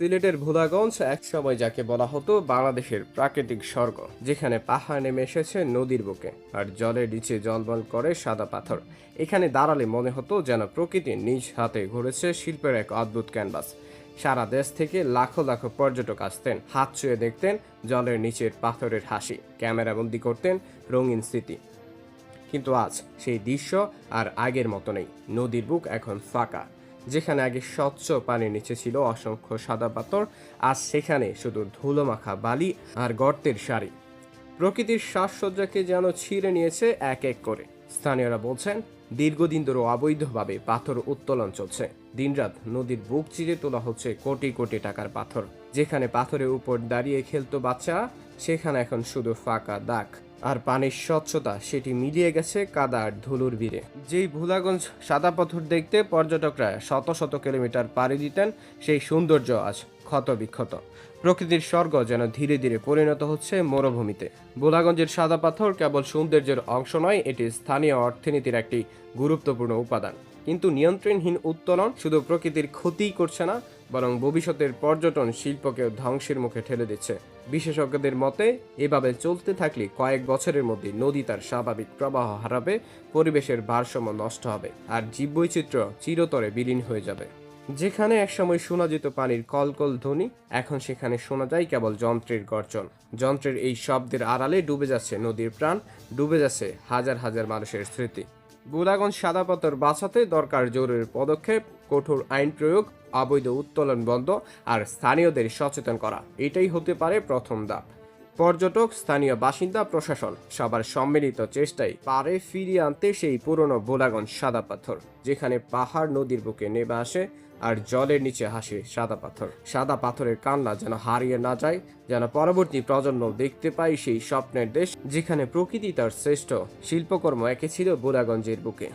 সিলেটের ভোলাগঞ্জ একসময় যাকে বলা হতো বাংলাদেশের প্রাকৃতিক স্বর্গ, যেখানে পাহাড় নেমে এসেছে নদীর বুকে আর জলের নিচে জলবল করে সাদা পাথর। এখানে দাঁড়ালে মনে হতো যেন প্রকৃতি নিজ হাতে ঘুরেছে শিল্পের এক অদ্ভুত ক্যানভাস। সারা দেশ থেকে লাখো লাখো পর্যটক আসতেন, হাত ছুঁয়ে দেখতেন জলের নিচের পাথরের হাসি, ক্যামেরাবন্দি করতেন রঙিন স্মৃতি। কিন্তু আজ সেই দৃশ্য আর আগের মতো নেই, নদীর বুক এখন ফাঁকা। যেখানে আগে স্বচ্ছ পানির নিচে ছিল অসংখ্য সাদা পাথর আর সেখানে শুধু ধুলো মাখা বালি আর গর্তের সারি। প্রকৃতির সাজসজ্জাকে যেন ছিঁড়ে নিয়েছে এক এক করে। স্থানীয়রা বলছেন, দীর্ঘদিন ধরে অবৈধভাবে পাথর উত্তোলন চলছে। দিনরাত নদীর বুক চিরে তোলা হচ্ছে কোটি কোটি টাকার পাথর। যেখানে পাথরের উপর দাঁড়িয়ে খেলতো বাচ্চা সেখানে এখন শুধু ফাঁকা দাগ। আর পানির স্বচ্ছতা সেটি মিলিয়ে গেছে কাদা আর ধুলুর ভিড়ে। যেই ভোলাগঞ্জ সাদা পাথর দেখতে পর্যটকরা শত শত কিলোমিটার পাড়ি দিতেন, সেই সৌন্দর্য আজ ক্ষত বিক্ষত। প্রকৃতির স্বর্গ যেন ধীরে ধীরে পরিণত হচ্ছে মরুভূমিতে। ভোলাগঞ্জের সাদা পাথর কেবল সৌন্দর্যের অংশ নয়, এটি স্থানীয় অর্থনীতির একটি গুরুত্বপূর্ণ উপাদান। কিন্তু নিয়ন্ত্রণহীন উত্তোলন শুধু প্রকৃতির ক্ষতিই করছে না বরং ভবিষ্যতের পর্যটন শিল্পকেও ধ্বংসের মুখে ঠেলে দিচ্ছে। বিশেষজ্ঞদের মতে, এভাবে চলতে থাকলে কয়েক বছরের মধ্যে নদী তার স্বাভাবিক প্রবাহ হারাবে, পরিবেশের ভারসাম্য নষ্ট হবে, আর জীববৈচিত্র্য চিরতরে বিলীন হয়ে যাবে। যেখানে একসময় শোনা যেত পানির কলকল ধ্বনি, এখন সেখানে শোনা যায় কেবল যন্ত্রের গর্জন। যন্ত্রের এই শব্দের আড়ালে ডুবে যাচ্ছে নদীর প্রাণ, ডুবে যাচ্ছে হাজার হাজার মানুষের স্মৃতি। বুড়াগঞ্জ সাদা পাথর বাঁচাতে দরকার জরুরি পদক্ষেপ কঠোর আইন প্রয়োগ, অবৈধ উত্তোলন বন্ধ আর স্থানীয়দের সচেতন করা। এটাই হতে পারে প্রথম ধাপ। পর্যটক, স্থানীয় বাসিন্দা, প্রশাসন সবার সম্মিলিত চেষ্টায় পারে ফিরিয়ে আনতে সেই পুরনো বোলাগঞ্জ সাদা পাথর, যেখানে পাহাড় নদীর বুকে নেমে আসে আর জলের নিচে হাসে সাদা পাথর। সাদা পাথরের কান্না যেন হারিয়ে না যায়, যেন পরবর্তী প্রজন্ম দেখতে পায় সেই স্বপ্নের দেশ, যেখানে প্রকৃতি তার শ্রেষ্ঠ শিল্পকর্ম এঁকেছিল বোলাগঞ্জের বুকে।